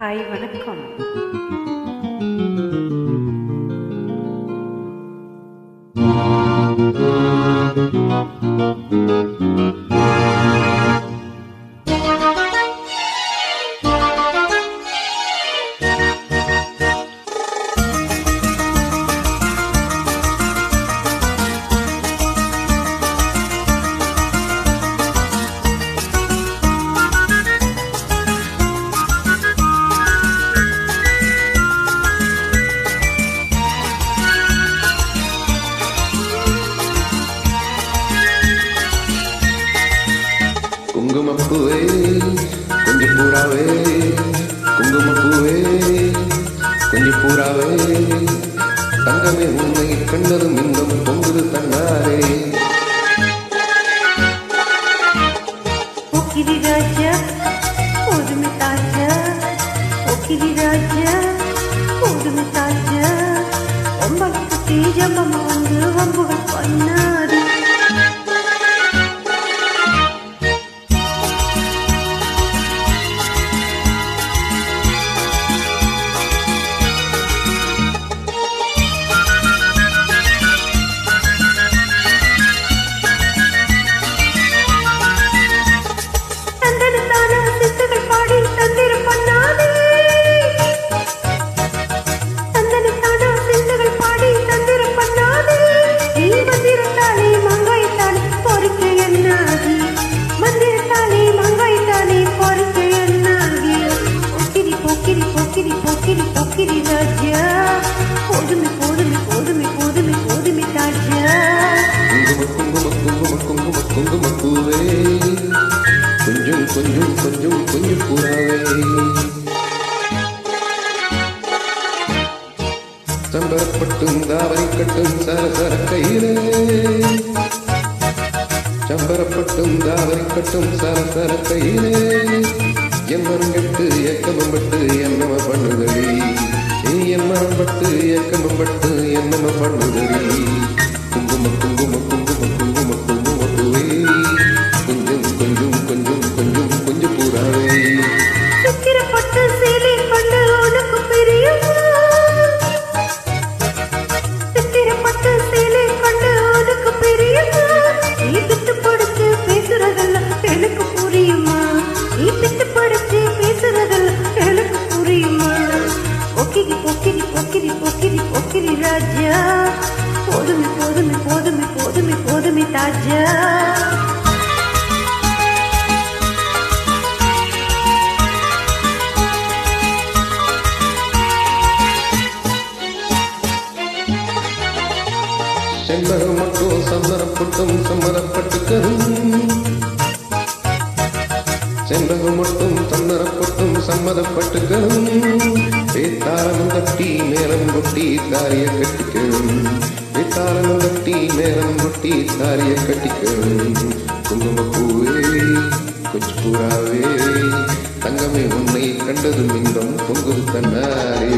Hi வணக்கம் குங்குமப்பூவே கொஞ்சம் பூராவே குங்குமப்பூவே கொஞ்சம் பூராவே தங்கமே உன்னை கண்டதும் இன்பம் பொங்குது தன்னாரே. ஓக்கிரி ராஜா ஓதுமி தாஜா ஓக்கிரி ராஜா ஓதுமி தாஜா ஒம்பளுக்கு தீஜமம் வந்து வம்புகள் பண்ணாரு கொஞ்சம் கொஞ்சம் கொஞ்சம் கொஞ்சம் சம்பரப்பட்டும் தாவரி கட்டும் சரசர சர கையிலே சம்பரப்பட்டும் தாவரி கட்டும் சரசர சர கையிலே எம்மரம் கெட்டு ஏக்கமம் பட்டு என்னம பண்ணுதடி. நீ எம்மரம் பட்டு ஏக்கமம் பட்டு என்னம பண்ணுதடி. போதுமே போதுமே போதுமே தாஜா. செண்பகம் மட்டும் சம்மரப்பட்டும் சம்மரப்பட்டுக்கரும் செண்பகம் மட்டும் சம்மரப்பட்டும் சம்மதப்பட்டுக்கும் வேத்தாளமும் தட்டி நேரம் கொட்டி தாரிய கட்டிக்கும் வேத்தாளமும் தட்டி நேரம் கொட்டி தாரிய கட்டிக்கும் குங்குமப்பூவே கொச்சு பூராவே தங்கமே உன்னை கண்டதும் இன்பம் பொங்குது தன்னாரே.